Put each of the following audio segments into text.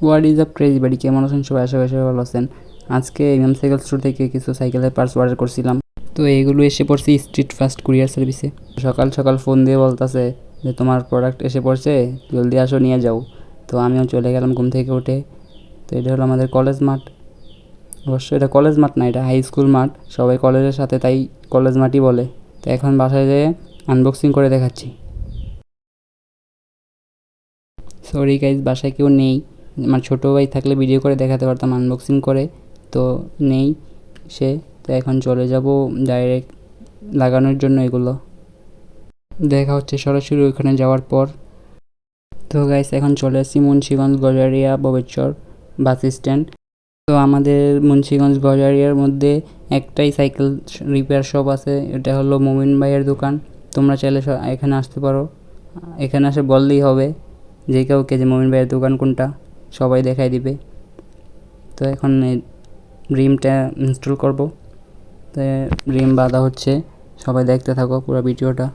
What is up crazy বাড়ি কেমন আছেন? সবাই আশা করি সবাই ভালো আছেন। আজকে এমএম সাইকেল স্টোর থেকে কিছু সাইকেলের পার্টস অর্ডার করছিলাম। তো এইগুলো এসে পড়ছে স্ট্রিট ফাস্ট কুরিয়ার সার্ভিসে সকাল সকাল ফোন দিয়ে বলতেছে যে, তোমার প্রোডাক্ট এসে পড়ছে, জলদি আসো, নিয়ে যাও। তো আমিও চলে গেলাম ঘুম থেকে উঠে। তো এটা হলো আমাদের কলেজ মাঠ। অবশ্য এটা কলেজ মাঠ না, এটা হাই স্কুল মাঠ। সবাই কলেজের সাথে তাই কলেজ মাঠই বলে। তো এখন বাসায় যেয়ে আনবক্সিং করে দেখাচ্ছি। সরি গাইজ বাসায় কেউ নেই। আমার ছোটো ভাই থাকলে ভিডিও করে দেখাতে পারতাম আনবক্সিং করে, তো নেই সে, তো এখন চলে যাব ডাইরেক্ট লাগানোর জন্য এগুলো। দেখা হচ্ছে সরাসরি ওইখানে যাওয়ার পর। তো গাইস এখন চলে আসছি মুন্সিগঞ্জ, গজারিয়া ববেচর বাস স্ট্যান্ড তো আমাদের মুন্সিগঞ্জ, গজারিয়ার মধ্যে একটাই সাইকেল রিপেয়ার শপ আছে, এটা হলো মোমিন ভাইয়ের দোকান। তোমরা চাইলে এখানে আসতে পারো। এখানে আসে বললেই হবে যে কাউকে যে মোমিন ভাইয়ের দোকান কোনটা। সবাই দেখাই দিবে। তো এখন রিমটা ইনস্টল করব। তো রিম বাঁধা হচ্ছে, সবাই দেখতে থাকো পুরো ভিডিওটা।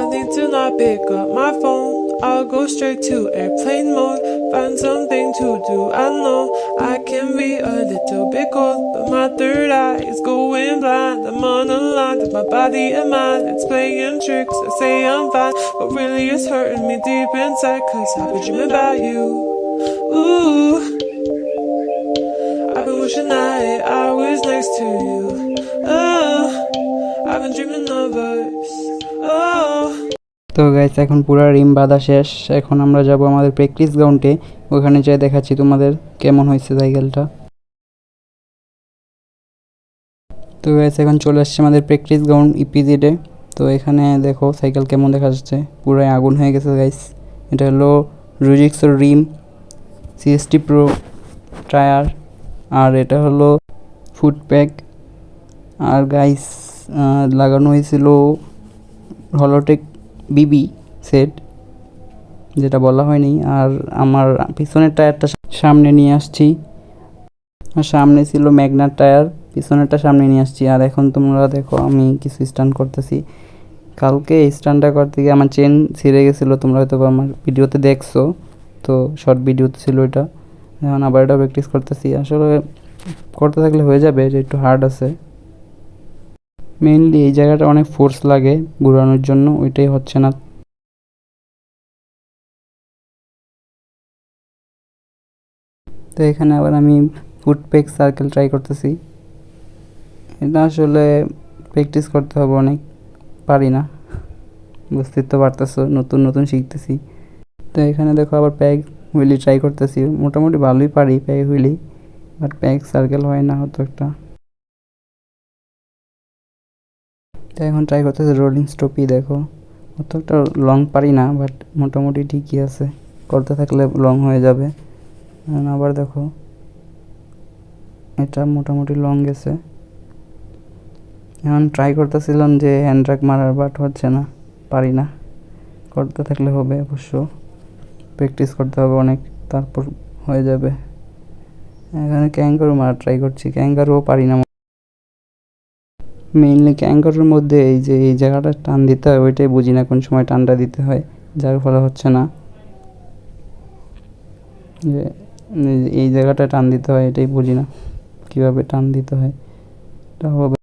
I to not pick up my phone. I'll go straight to airplane mode. Find something to do. I know I can be a little bit cold, but my third eye is going blind. I'm on a line with my body and mind. It's playing tricks. I say I'm fine, but really it's hurting me deep inside. Cause I've been dreaming about you. Ooh. I've been wishing that I was next to you. Oh, I've been dreaming of us. তো guys এখন পুরো রিম বাঁধা শেষ। এখন আমরা যাব আমাদের practice গ্রাউন্ডে ওখানে যাই দেখাচ্ছি তোমাদের কেমন হয়েছে সাইকেলটা তো গাইস এখন চলে আসছে আমাদের প্র্যাকটিস গ্রাউন্ড ইপিজিডে তো এখানে দেখো সাইকেল কেমন দেখা যাচ্ছে। পুরাই আগুন হয়ে গেছে গাইস এটা হলো রুজিক্সের রিম সিএসটি প্রো টায়ার আর এটা হলো ফুড প্যাক আর গাইস লাগানো হয়েছিল হলোটেক বিবি সেট যেটা বলা হয়নি। আর আমার পিছনের টায়ারটা সামনে নিয়ে আসছি। আর সামনে ছিল ম্যাগনার টায়ার, পিছনেরটা সামনে নিয়ে আসছি। আর এখন তোমরা দেখো, আমি কিছু স্টান্ট করতেছি। কালকে এই স্টান্টটা করতে গিয়ে আমার চেন ছিঁড়ে গেছিল, তোমরা হয়তো আমার ভিডিওতে দেখছ। তো শর্ট ভিডিওতে ছিল এটা। এখন আবার এটা প্র্যাকটিস করতেছি। আসলে করতে থাকলে হয়ে যাবে যে একটু হার্ড আছে। মেইনলি এই জায়গাটা অনেক ফোর্স লাগে ঘুরানোর জন্য, ওইটাই হচ্ছে না। তো এখানে আবার আমি ফুড পেক সার্কেল ট্রাই করতেছি। এটা আসলে প্র্যাকটিস করতে হবে অনেক, পারি না। বুঝতে তো পারতেছো, নতুন নতুন শিখতেছি। তো এখানে দেখো আবার প্যাক হুইলি ট্রাই করতেছি, মোটামুটি ভালোই পারি pack wheelie but pack circle হয় না হতো একটা। তো এখন ট্রাই করতেছে রোলিং স্টপই দেখো। অত একটা লং পারি না বাট মোটামুটি ঠিকই আছে। করতে থাকলে লং হয়ে যাবে। আবার দেখো, এটা মোটামুটি লং গেছে। এখন ট্রাই করতেছিলাম যে হ্যান্ড ট্রাক মারার বাট হচ্ছে না, পারি না। করতে থাকলে হবে অবশ্য। প্র্যাকটিস করতে হবে অনেক, তারপর হয়ে যাবে। এখানে ক্যাঙ্গারু মারা ট্রাই করছি। ক্যাঙ্গারুও পারি না মেইনলি ক্যাঙ্গারুর মধ্যে এই যে, এই জায়গাটা টান দিতে হয়, ওইটাই বুঝি না কোন সময় টানটা দিতে হয়, যার ফলে হচ্ছে না। যে, এই জায়গাটা টান দিতে হয়, এটাই বুঝি না কীভাবে টান দিতে হয়। এটা হবে